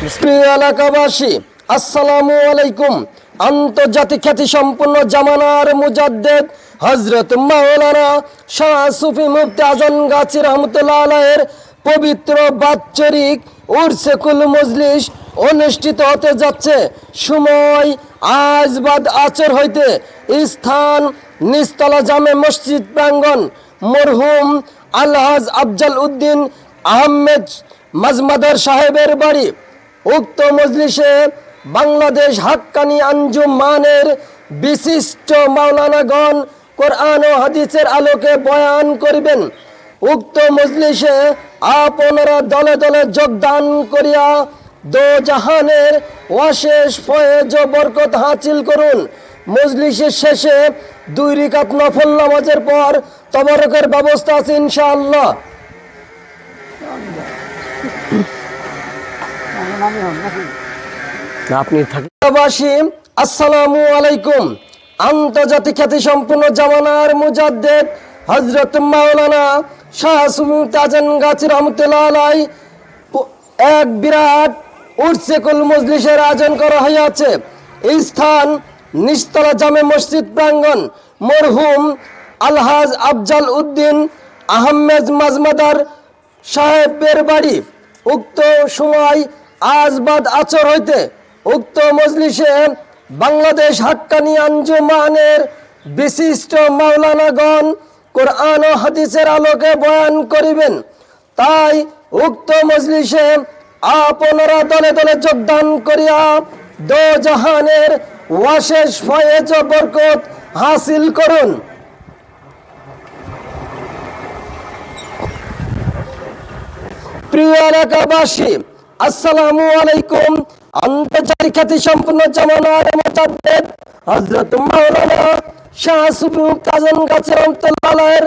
প্রিয় এলাকাবাসী, আসসালামু আলাইকুম। আন্তর্জাতিক খ্যাতি সম্পন্ন জামানার মুজাদ্দেদ হজরত মাওলানা শাহ সুফি মুফতি আজম গাছি রহমতুল্লাহ আলাইয়ের পবিত্র বাৎসরিক উর্সেকুল মজলিস অনুষ্ঠিত হতে যাচ্ছে। সময় আজ বাদ আচর হইতে স্থান নিস্তলা জামে মসজিদ প্রাঙ্গন মরহুম আলহাজ আফজাল উদ্দিন আহমেদ মাজমাদার সাহেবের বাড়ি। উক্ত মজলিসে বাংলাদেশ হাক্কানি আঞ্জুমানের বিশিষ্ট মাওলানাগণ কোরআন ও হাদিসের আলোকে বয়ান করিবেন। উক্ত মজলিসে আপনারা দলে দলে যোগদান করিয়া দো জাহানের অশেষ ফয়েজ বরকত হাসিল করুন। মজলিসের শেষে দুই রিকাত নফল নামাজের পর তবরকের ব্যবস্থা আছে ইনশাআল্লাহ। আপনি থাকি আসসালামু আলাইকুম। আন্তর্জাতিক খ্যাতি সম্পূর্ণ জামানার মুজাদ্দেদ হজরত মাওলানা শাহ সুমি তাজান গাছি রহমতুল্লাহ এক বিরাট উর্সেকুল মজলিসের আয়োজন করা হইয়াছে। এই স্থান নিস্তলা জামে মসজিদ প্রাঙ্গণ মরহুম আলহাজ আফজাল উদ্দিন আহমেদ মাজমাদার সাহেবের বাড়ি। উক্ত সময় আজ বাদ আচর হইতে উক্ত মজলিসে বাংলাদেশ হাক্কানি আঞ্জুমানের বিশিষ্ট মাওলানাগণ কোরআন ও হাদিসের আলোকে বয়ান করিবেন। তাই উক্ত মজলিসে আপনারা দলে দলে যোগদান করিয়া দো জাহানের ওয়াশেষ ফয়েজ বরকত হাসিল করুন। প্রিয় এলাকাবাসী আসসালামু আলাইকুম। আন্তর্জাতিক খ্যাতি সম্পূর্ণ জামানার মোতাবেদ হজরত মাওলানা শাহ সুফি কাজন গাছের রহমতুল্লাহের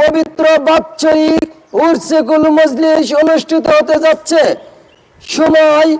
পবিত্র বাৎসরিক উর্সেকুল মজলিস অনুষ্ঠিত হতে যাচ্ছে। সময়